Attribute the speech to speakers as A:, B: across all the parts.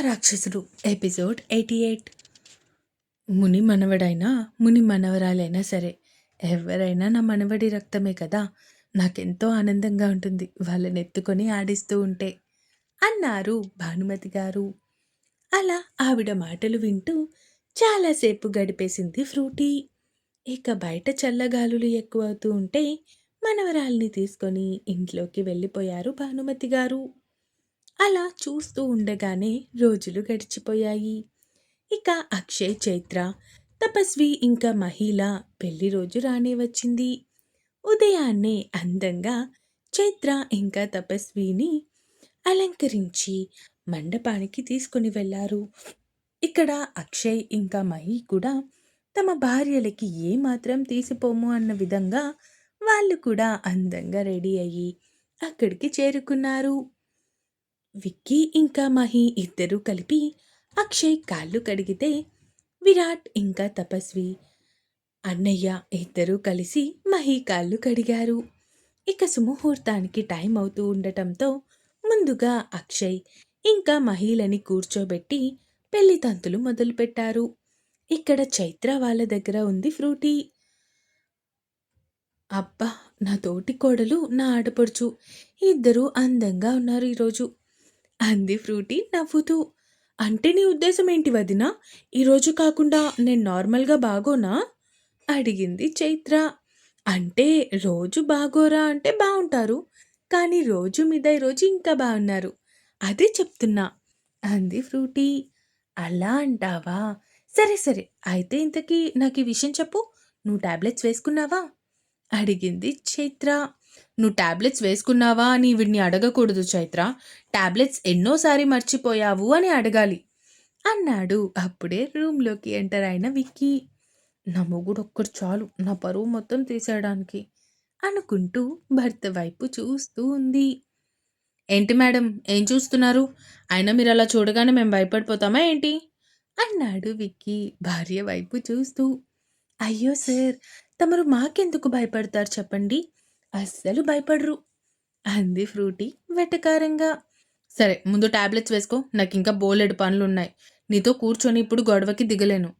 A: రాక్షసుడు. Episode eighty eight ముని మనవడైనా ముని మనవరాలైనా సరే ఎవరైనా నా మనవడి రక్తమే కదా. నాకెంతో ఆనందంగా ఉంటుంది వాళ్ళని ఎత్తుకొని ఆడిస్తూ ఉంటే. అన్నారు భానుమతి గారు. అలా ఆవిడ మాటలు వింటూ చాలాసేపు గడిపేసింది ఫ్రూటీ. ఇక బయట చల్లగాలులు ఎక్కువవుతూ ఉంటే మనవరాల్ని తీసుకొని ఇంట్లోకి వెళ్ళిపోయారు భానుమతి గారు. అలా చూస్తూ ఉండగానే రోజులు గడిచిపోయాయి. ఇక అక్షయ్ చైత్ర తపస్వి ఇంకా మహిళ పెళ్ళి రోజు రానే వచ్చింది. ఉదయాన్నే అందంగా చైత్ర ఇంకా తపస్విని అలంకరించి మండపానికి తీసుకుని వెళ్ళారు ఇక్కడ అక్షయ్ ఇంకా మహి కూడా తమ భార్యలకి ఏమాత్రం తీసిపోము అన్న విధంగా వాళ్ళు కూడా అందంగా రెడీ అయ్యి అక్కడికి చేరుకున్నారు. విక్కీ ఇంకా మహి ఇద్దరూ కలిపి అక్షయ్ కాళ్ళు కడిగితే విరాట్ ఇంకా తపస్వి అన్నయ్య ఇద్దరూ కలిసి మహి కాళ్ళు కడిగారు. ఇక సుముహూర్తానికి టైం అవుతూ ఉండటంతో ముందుగా అక్షయ్ ఇంకా మహిళని కూర్చోబెట్టి పెళ్ళి తంతులు మొదలుపెట్టారు. ఇక్కడ చైత్ర వాళ్ళ దగ్గర ఉంది ఫ్రూటీ. అబ్బా నా తోటి కోడలు నా ఆడపడుచు. ఇద్దరూ అందంగా ఉన్నారు ఈరోజు. అంది ఫ్రూటీ నవ్వుతూ. అంటే నీ ఉద్దేశం ఏంటి వదినా? ఈరోజు కాకుండా నేను నార్మల్గా బాగోనా? అడిగింది చైత్ర. అంటే రోజు బాగోరా అంటే బాగుంటారు కానీ రోజు మీద రోజు ఇంకా బాగున్నారు. అదే చెప్తున్నా అంది ఫ్రూటీ. అలా అంటావా? సరే సరే. అయితే ఇంతకీ నాకు ఈ విషయం చెప్పు. నువ్వు టాబ్లెట్స్ వేసుకున్నావా? అడిగింది చైత్ర. నువ్వు టాబ్లెట్స్ వేసుకున్నావా అని వీడిని అడగకూడదు చైత్ర. టాబ్లెట్స్ ఎన్నోసారి మర్చిపోయావు అని అడగాలి. అన్నాడు. అప్పుడే రూమ్లోకి ఎంటర్ అయిన విక్కీ. నా మొగుడు ఒక్కడు చాలు. నా పరువు మొత్తం తీసేయడానికి అనుకుంటూ భర్త వైపు చూస్తూ ఉంది. ఏంటి మేడం? ఏం చూస్తున్నారు? అయినా మీరు అలా చూడగానే మేము భయపడిపోతామా ఏంటి? అన్నాడు విక్కీ భార్య వైపు చూస్తూ. అయ్యో సార్ తమరు మాకెందుకు భయపడతారు చెప్పండి? అస్సలు భయపడరు. అంది ఫ్రూటీ వెటకారంగా. సరే ముందు టాబ్లెట్స్ వేసుకో నాకు ఇంకా బోలెడు పనులు ఉన్నాయి నీతో కూర్చొని ఇప్పుడు గొడవకి దిగలేను.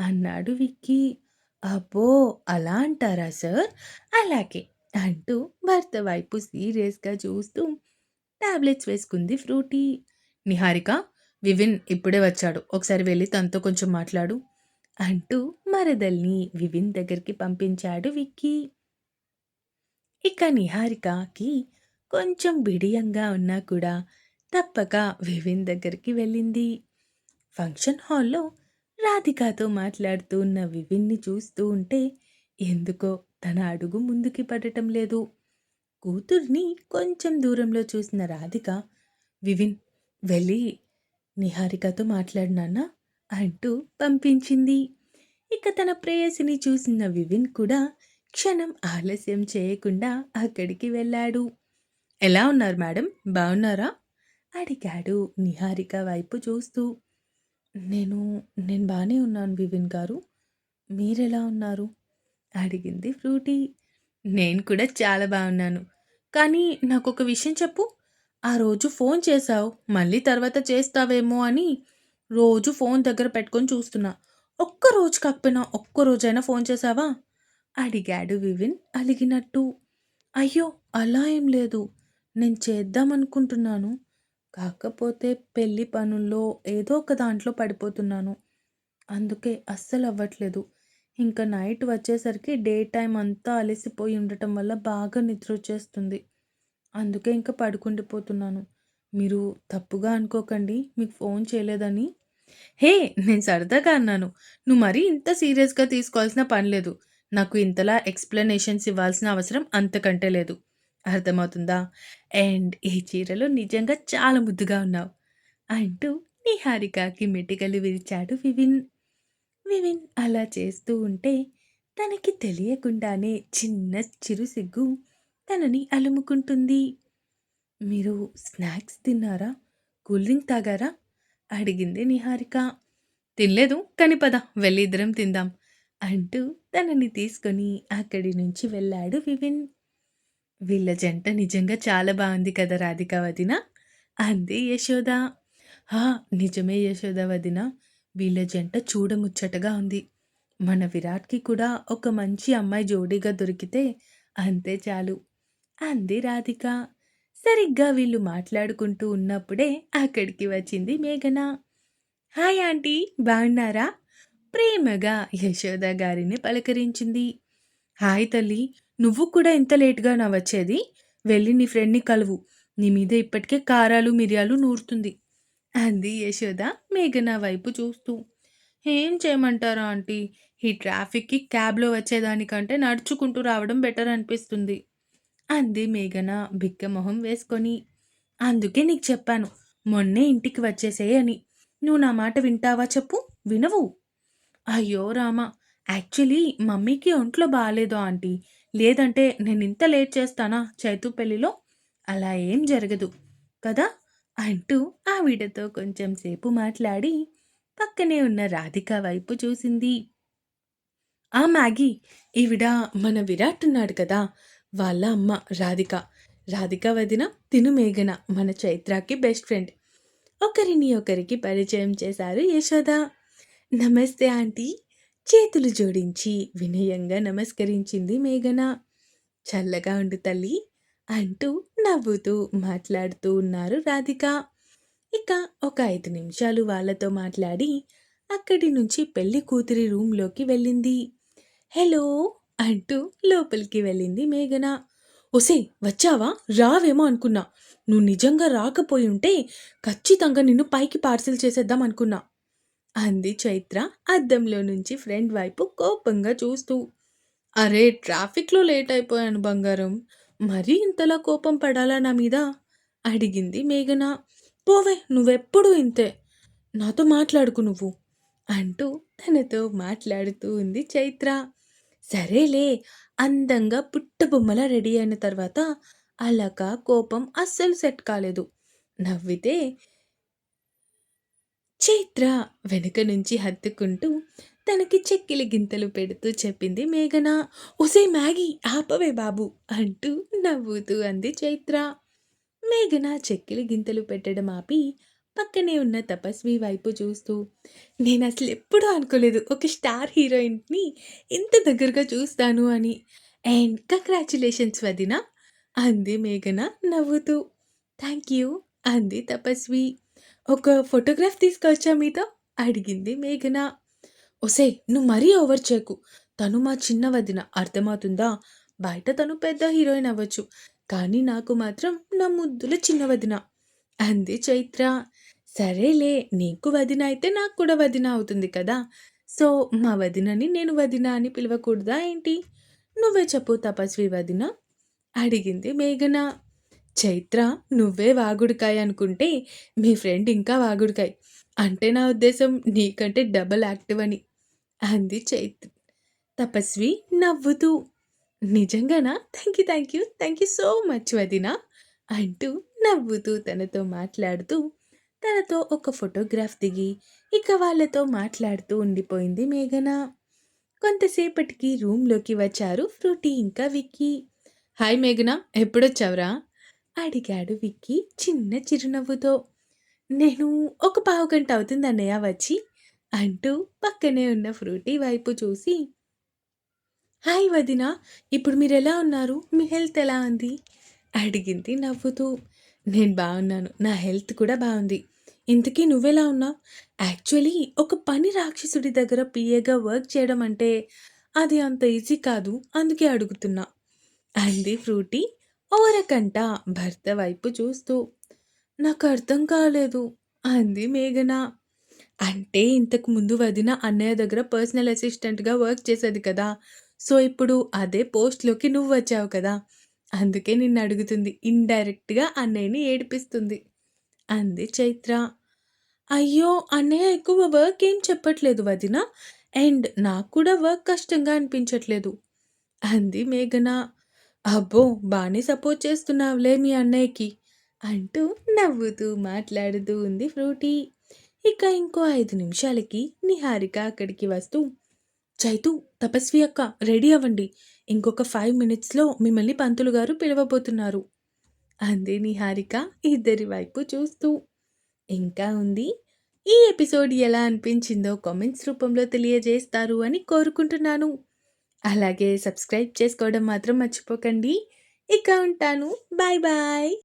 A: అన్నాడు విక్కీ. అబ్బో అలా అంటారా సార్? అలాగే అంటూ భర్త వైపు సీరియస్గా చూస్తూ టాబ్లెట్స్ వేసుకుంది ఫ్రూటీ. నిహారిక వివిన్ ఇప్పుడే వచ్చాడు. ఒకసారి వెళ్ళి తనతో కొంచెం మాట్లాడు అంటూ మరదల్ని వివిన్ దగ్గరికి పంపించాడు విక్కీ. ఇక నిహారికకి కొంచెం బిడియంగా ఉన్నా కూడా తప్పక వివిన్ దగ్గరికి వెళ్ళింది. ఫంక్షన్ హాల్లో రాధికతో మాట్లాడుతూ ఉన్న వివిన్ని చూస్తూ ఉంటే ఎందుకో తన అడుగు ముందుకి పడటం లేదు. కూతుర్ని కొంచెం దూరంలో చూసిన రాధిక వివిన్ వెళ్ళి నిహారికతో మాట్లాడినానా అంటూ పంపించింది. ఇక తన ప్రేయసిని చూసిన వివిన్ కూడా క్షణం ఆలస్యం చేయకుండా అక్కడికి వెళ్ళాడు. ఎలా ఉన్నారు మేడం? బాగున్నారా అడిగాడు నిహారిక వైపు చూస్తూ. నేను నేను బాగానే ఉన్నాను వివిన్ గారు. మీరెలా ఉన్నారు? అడిగింది ఫ్రూటీ. నేను కూడా చాలా బాగున్నాను కానీ నాకు ఒక విషయం చెప్పు. ఆ రోజు ఫోన్ చేశావు. మళ్ళీ తర్వాత చేస్తావేమో అని రోజు ఫోన్ దగ్గర పెట్టుకొని చూస్తున్నా. ఒక్క రోజు కాకపోయినా ఒక్క రోజైనా ఫోన్ చేసావా అడిగాడు వివిన్ అలిగినట్టు. అయ్యో అలా ఏం లేదు. నేను చేద్దామనుకుంటున్నాను. కాకపోతే పెళ్ళి పనుల్లో ఏదో ఒక దాంట్లో పడిపోతున్నాను. అందుకే అస్సలు అవ్వట్లేదు. ఇంకా నైట్ వచ్చేసరికి డే టైం అంతా అలసిపోయి ఉండటం వల్ల బాగా నిద్ర వచ్చేస్తుంది. అందుకే ఇంకా పడుకుండిపోతున్నాను. మీరు తప్పుగా అనుకోకండి. మీకు ఫోన్ చేయలేదని. హే నేను సరదాగా అన్నాను. నువ్వు మరీ ఇంత సీరియస్గా తీసుకోవాల్సిన పని లేదు. నాకు ఇంతలా ఎక్స్ప్లెనేషన్స్ ఇవ్వాల్సిన అవసరం అంతకంటే లేదు. అర్థమవుతుందా? అండ్ ఈ చీరలో నిజంగా చాలా ముద్దుగా ఉన్నావు. అంటూ నిహారికకి మెటికలు విరిచాడు వివిన్. వివిన్ అలా చేస్తూ ఉంటే తనకి తెలియకుండానే చిన్న చిరు సిగ్గు తనని అలుముకుంటుంది. మీరు స్నాక్స్ తిన్నారా? కూల్ డ్రింక్ తాగారా? అడిగింది నిహారిక. తినలేదు కానీ పద వెళ్ళి ఇద్దరం తిందాం. అంటూ తనని తీసుకొని అక్కడి నుంచి వెళ్ళాడు వివిన్ వీళ్ళ జంట నిజంగా చాలా బాగుంది కదా రాధిక వదిన అంది యశోద హా! నిజమే యశోద వదిన. వీళ్ళ జంట చూడముచ్చటగా ఉంది. మన విరాట్‌కి కూడా ఒక మంచి అమ్మాయి జోడీగా దొరికితే అంతే చాలు. అంది రాధిక. సరిగ్గా వీళ్ళు మాట్లాడుకుంటూ ఉన్నప్పుడే అక్కడికి వచ్చింది మేఘన. హాయ్ ఆంటీ బాగున్నారా? ప్రేమగా యశోద గారిని పలకరించింది. హాయ్ తల్లి నువ్వు కూడా ఇంత లేట్‌గానా వచ్చేది? వెళ్ళి నీ ఫ్రెండ్‌ని కలువు. నీ మీద ఇప్పటికే కారాలు, మిరియాలు నూరుతుంది. అంది యశోద మేఘన వైపు చూస్తూ. ఏం చేయమంటారా ఆంటీ? ఈ ట్రాఫిక్‌కి క్యాబ్‌లో వచ్చేదానికంటే నడుచుకుంటూ రావడం బెటర్ అనిపిస్తుంది. అంది మేఘన బిక్కమొహం వేసుకొని. అందుకే నీకు చెప్పాను. మొన్నే ఇంటికి వచ్చేసేయని నువ్వు నా మాట వింటావా చెప్పు? వినవు. అయ్యో రామా! యాక్చువల్లీ మమ్మీకి ఒంట్లో బాలేదు ఆంటీ. లేదంటే నేనింత లేట్ చేస్తానా చైతు పెళ్ళిలో? అలా ఏం జరగదు. కదా? అంటూ ఆవిడతో కొంచెం సేపు మాట్లాడి పక్కనే ఉన్న రాధిక వైపు చూసింది. ఆ మ్యాగీ ఈవిడ మన విరాట్ ఉన్నాడు కదా! వాళ్ళ అమ్మ రాధిక. రాధిక వదిన తిను మేఘన మన చైత్రకి బెస్ట్ ఫ్రెండ్. ఒకరిని ఒకరికి పరిచయం చేశారు యశోద. నమస్తే ఆంటీ. చేతులు జోడించి వినయంగా నమస్కరించింది మేఘన. చల్లగా ఉండు తల్లి అంటూ నవ్వుతూ మాట్లాడుతూ ఉన్నారు రాధిక. ఇక ఒక ఐదు నిమిషాలు వాళ్ళతో మాట్లాడి అక్కడి నుంచి పెళ్ళి కూతురి రూమ్‌లోకి వెళ్ళింది. హలో అంటూ లోపలికి వెళ్ళింది మేఘన. ఒసేయ్ వచ్చావా? రావేమో అనుకున్నా. నువ్వు నిజంగా రాకపోయుంటే ఖచ్చితంగా నిన్ను పైకి పార్సిల్ చేసేద్దాం అనుకున్నా. అంది చైత్ర అద్దంలో నుంచి ఫ్రెండ్ వైపు కోపంగా చూస్తూ. అరే! ట్రాఫిక్‌లో లేట్ అయిపోయాను బంగారం. మరీ ఇంతలా కోపం పడాలా నా మీద? అడిగింది మేఘన. పోవే నువ్వెప్పుడూ ఇంతే. నాతో మాట్లాడుకు నువ్వు. అంటూ తనతో మాట్లాడుతూ ఉంది చైత్ర. సరేలే అందంగా పుట్టబొమ్మలా రెడీ అయిన తర్వాత అలక, కోపం అస్సలు సెట్ కాలేదు. నవ్వితే చైత్ర వెనుక నుంచి హత్తుకుంటూ తనకి చెక్కిలి గింతలు పెడుతూ చెప్పింది మేఘన. ఒసే మ్యాగీ ఆపవే బాబు అంటూ నవ్వుతూ అంది చైత్ర. మేఘన చెక్కిలి గింతలు పెట్టడం ఆపి పక్కనే ఉన్న తపస్వి వైపు చూస్తూ నేను అసలు ఎప్పుడూ అనుకోలేదు ఒక స్టార్ హీరోయిన్‌ని ఇంత దగ్గరగా చూస్తాను అని. అండ్ కంగ్రాచులేషన్స్ వదిన అంది మేఘన నవ్వుతూ. థ్యాంక్ యూ అంది తపస్వి. ఒక ఫోటోగ్రాఫ్ తీసుకొచ్చా మీతో? అడిగింది మేఘన. ఒసేయ్ నువ్వు మరీ ఓవర్ చేయకు. తను మా చిన్న వదిన అర్థమవుతుందా? బయట తను పెద్ద హీరోయిన్ అవ్వచ్చు. కానీ నాకు మాత్రం నా ముద్దుల చిన్న వదిన. అంది చైత్ర. సరేలే నీకు వదిన అయితే నాకు కూడా వదిన అవుతుంది కదా! సో మా వదినని నేను వదిన అని పిలవకూడదా ఏంటి? నువ్వే చెప్పు తపస్వి వదిన? అడిగింది మేఘన. చైత్ర నువ్వే వాగుడుకాయ అనుకుంటే మీ ఫ్రెండ్ ఇంకా వాగుడుకాయ్ అంటే నా ఉద్దేశం నీకంటే డబల్ యాక్టివ్ అని. అంది చైత్ర. తపస్వి నవ్వుతూ. నిజంగానా? Thank you, thank you, thank you so much వదిన. అంటూ నవ్వుతూ తనతో మాట్లాడుతూ తనతో ఒక ఫోటోగ్రాఫ్ దిగి ఇక వాళ్ళతో మాట్లాడుతూ ఉండిపోయింది మేఘన. కొంతసేపటికి రూమ్‌లోకి వచ్చారు ఫ్రూటీ ఇంకా విక్కీ. హాయ్ మేఘన ఎప్పుడొచ్చావురా? అడిగాడు విక్కీ చిన్న చిరునవ్వుతో. నేను ఒక పావు గంట అవుతుంది అన్నయ్య వచ్చి అంటూ పక్కనే ఉన్న ఫ్రూటీ వైపు చూసి హాయ్ వదిన ఇప్పుడు మీరు ఎలా ఉన్నారు? మీ హెల్త్ ఎలా ఉంది? అడిగింది నవ్వుతూ. నేను బాగున్నాను. నా హెల్త్ కూడా బాగుంది. ఇంతకీ నువ్వెలా ఉన్నావు? యాక్చువల్లీ ఒక పని రాక్షసుడి దగ్గర పిఏగా వర్క్ చేయడం అంటే అది అంత ఈజీ కాదు. అందుకే అడుగుతున్నా. అంది ఫ్రూటీ ఓరకంట భర్త వైపు చూస్తూ. నాకు అర్థం కాలేదు అంది మేఘన. అంటే ఇంతకు ముందు వదిన అన్నయ్య దగ్గర పర్సనల్ అసిస్టెంట్‌గా వర్క్ చేసేది కదా! సో, ఇప్పుడు అదే పోస్ట్‌లోకి నువ్వు వచ్చావు కదా! అందుకే నిన్ను అడుగుతుంది. ఇండైరెక్ట్‌గా అన్నయ్యని ఏడిపిస్తుంది. అంది చైత్ర. అయ్యో! అన్నయ్య ఎక్కువ వర్క్ ఏం చెప్పట్లేదు వదిన. అండ్ నాకు కూడా వర్క్ కష్టంగా అనిపించట్లేదు. అంది మేఘన. అబ్బో! బానే సపోర్ట్ చేస్తున్నావులే మీ అన్నయ్యకి. అంటూ నవ్వుతూ మాట్లాడుతూ ఉంది ఫ్రూటీ. ఇక ఇంకో 5 నిమిషాలకి నిహారిక అక్కడికి వస్తూ చైతు, తపస్వి అక్క రెడీ అవ్వండి. ఇంకొక 5 మినిట్స్‌లో మిమ్మల్ని పంతులు గారు పిలవబోతున్నారు. అంది నిహారిక ఇద్దరి వైపు చూస్తూ. ఇంకా ఉంది. ఈ ఎపిసోడ్ ఎలా అనిపించిందో కామెంట్స్ రూపంలో తెలియజేస్తారు అని కోరుకుంటున్నాను. అలాగే సబ్స్క్రైబ్ చేసుకోవడం మాత్రం మర్చిపోకండి. ఇక ఉంటాను. Bye bye.